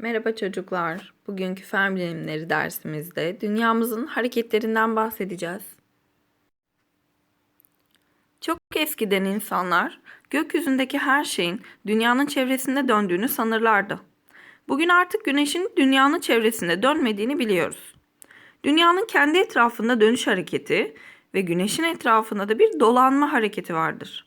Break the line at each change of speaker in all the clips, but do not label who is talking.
Merhaba çocuklar. Bugünkü fen bilimleri dersimizde dünyamızın hareketlerinden bahsedeceğiz. Çok eskiden insanlar gökyüzündeki her şeyin dünyanın çevresinde döndüğünü sanırlardı. Bugün artık güneşin dünyanın çevresinde dönmediğini biliyoruz. Dünyanın kendi etrafında dönüş hareketi ve güneşin etrafında da bir dolanma hareketi vardır.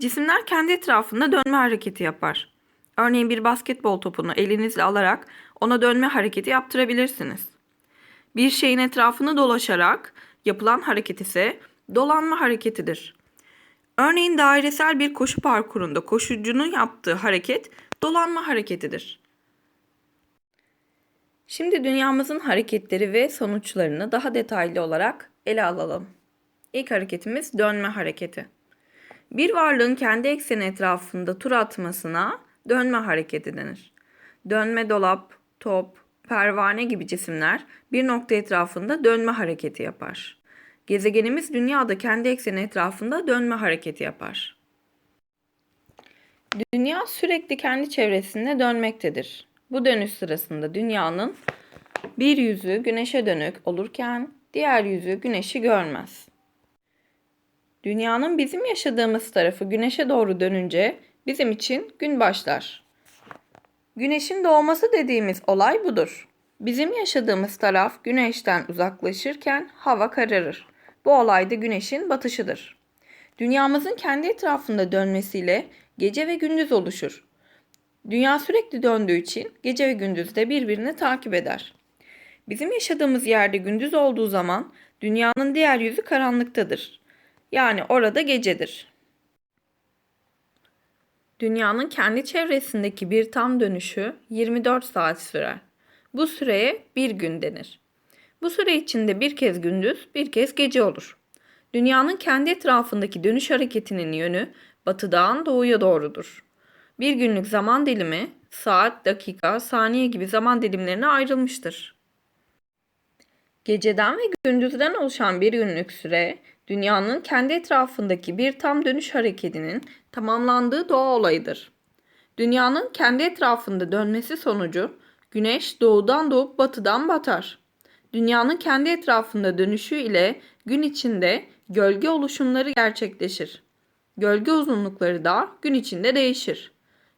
Cisimler kendi etrafında dönme hareketi yapar. Örneğin bir basketbol topunu elinizle alarak ona dönme hareketi yaptırabilirsiniz. Bir şeyin etrafını dolaşarak yapılan hareket ise dolanma hareketidir. Örneğin dairesel bir koşu parkurunda koşucunun yaptığı hareket dolanma hareketidir. Şimdi dünyamızın hareketleri ve sonuçlarını daha detaylı olarak ele alalım. İlk hareketimiz dönme hareketi. Bir varlığın kendi ekseni etrafında tur atmasına dönme hareketi denir. Dönme dolap, top, pervane gibi cisimler bir nokta etrafında dönme hareketi yapar. Gezegenimiz dünyada kendi ekseni etrafında dönme hareketi yapar. Dünya sürekli kendi çevresinde dönmektedir. Bu dönüş sırasında dünyanın bir yüzü güneşe dönük olurken diğer yüzü güneşi görmez. Dünyanın bizim yaşadığımız tarafı güneşe doğru dönünce bizim için gün başlar. Güneşin doğması dediğimiz olay budur. Bizim yaşadığımız taraf güneşten uzaklaşırken hava kararır. Bu olay da güneşin batışıdır. Dünyamızın kendi etrafında dönmesiyle gece ve gündüz oluşur. Dünya sürekli döndüğü için gece ve gündüz de birbirini takip eder. Bizim yaşadığımız yerde gündüz olduğu zaman dünyanın diğer yüzü karanlıktadır. Yani orada gecedir. Dünyanın kendi çevresindeki bir tam dönüşü 24 saat sürer. Bu süreye bir gün denir. Bu süre içinde bir kez gündüz, bir kez gece olur. Dünyanın kendi etrafındaki dönüş hareketinin yönü batıdan doğuya doğrudur. Bir günlük zaman dilimi saat, dakika, saniye gibi zaman dilimlerine ayrılmıştır. Geceden ve gündüzden oluşan bir günlük süre, dünyanın kendi etrafındaki bir tam dönüş hareketinin tamamlandığı doğa olayıdır. Dünyanın kendi etrafında dönmesi sonucu güneş doğudan doğup batıdan batar. Dünyanın kendi etrafında dönüşü ile gün içinde gölge oluşumları gerçekleşir. Gölge uzunlukları da gün içinde değişir.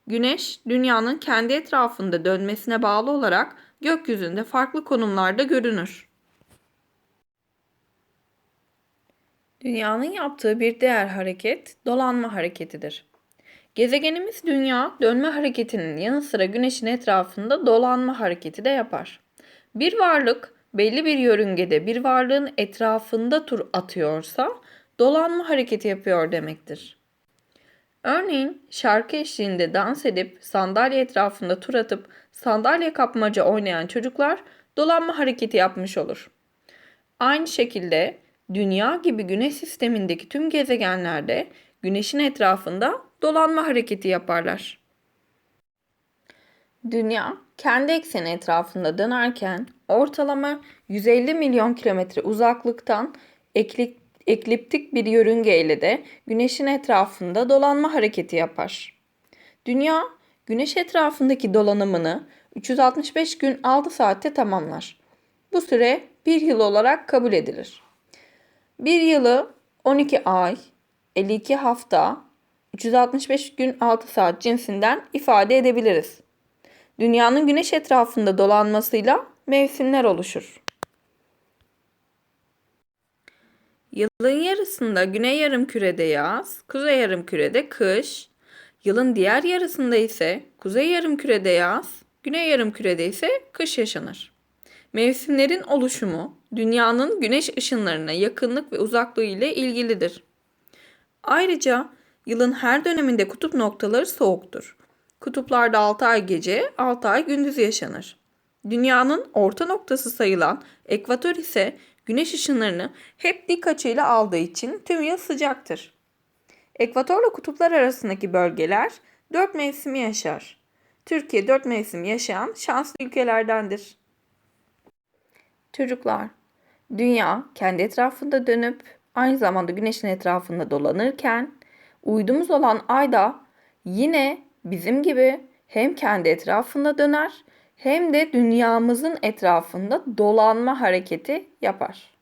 Güneş dünyanın kendi etrafında dönmesine bağlı olarak gökyüzünde farklı konumlarda görünür. Dünyanın yaptığı bir diğer hareket dolanma hareketidir. Gezegenimiz Dünya dönme hareketinin yanı sıra Güneş'in etrafında dolanma hareketi de yapar. Bir varlık belli bir yörüngede bir varlığın etrafında tur atıyorsa dolanma hareketi yapıyor demektir. Örneğin şarkı eşliğinde dans edip sandalye etrafında tur atıp sandalye kapmaca oynayan çocuklar dolanma hareketi yapmış olur. Aynı şekilde Dünya gibi güneş sistemindeki tüm gezegenlerde güneşin etrafında dolanma hareketi yaparlar. Dünya kendi ekseni etrafında dönerken ortalama 150 milyon kilometre uzaklıktan eklik, ekliptik bir yörünge ile de güneşin etrafında dolanma hareketi yapar. Dünya güneş etrafındaki dolanımını 365 gün 6 saatte tamamlar. Bu süre bir yıl olarak kabul edilir. Bir yılı 12 ay, 52 hafta, 365 gün 6 saat cinsinden ifade edebiliriz. Dünyanın güneş etrafında dolanmasıyla mevsimler oluşur. Yılın yarısında güney yarımkürede yaz, kuzey yarımkürede kış, yılın diğer yarısında ise kuzey yarımkürede yaz, güney yarımkürede ise kış yaşanır. Mevsimlerin oluşumu dünyanın güneş ışınlarına yakınlık ve uzaklığı ile ilgilidir. Ayrıca yılın her döneminde kutup noktaları soğuktur. Kutuplarda 6 ay gece, 6 ay gündüz yaşanır. Dünyanın orta noktası sayılan ekvator ise güneş ışınlarını hep dik açıyla aldığı için tüm yıl sıcaktır. Ekvatorla kutuplar arasındaki bölgeler 4 mevsimi yaşar. Türkiye 4 mevsim yaşayan şanslı ülkelerdendir. Çocuklar, dünya kendi etrafında dönüp aynı zamanda güneşin etrafında dolanırken uydumuz olan ay da yine bizim gibi hem kendi etrafında döner hem de dünyamızın etrafında dolanma hareketi yapar.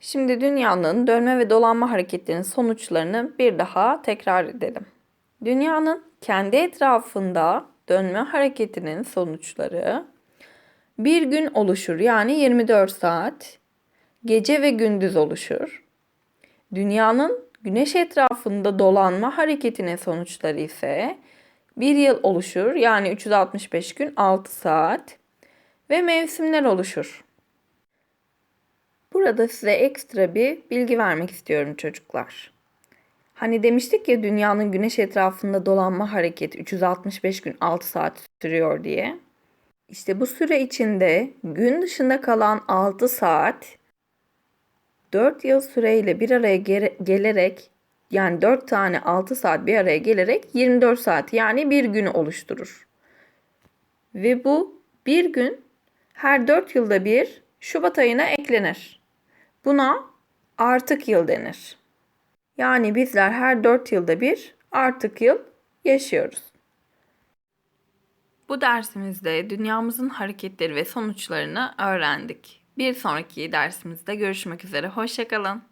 Şimdi dünyanın dönme ve dolanma hareketlerinin sonuçlarını bir daha tekrar edelim. Dünyanın kendi etrafında dönme hareketinin sonuçları bir gün oluşur yani 24 saat, gece ve gündüz oluşur. Dünyanın güneş etrafında dolanma hareketinin sonuçları ise bir yıl oluşur yani 365 gün 6 saat ve mevsimler oluşur. Burada size ekstra bir bilgi vermek istiyorum çocuklar. Hani demiştik ya dünyanın güneş etrafında dolanma hareketi 365 gün 6 saat sürüyor diye. İşte bu süre içinde gün dışında kalan 6 saat 4 yıl süreyle bir araya gelerek yani 4 tane 6 saat bir araya gelerek 24 saat yani bir günü oluşturur. Ve bu bir gün her 4 yılda bir Şubat ayına eklenir. Buna artık yıl denir. Yani bizler her 4 yılda bir artık yıl yaşıyoruz. Bu dersimizde dünyamızın hareketleri ve sonuçlarını öğrendik. Bir sonraki dersimizde görüşmek üzere. Hoşçakalın.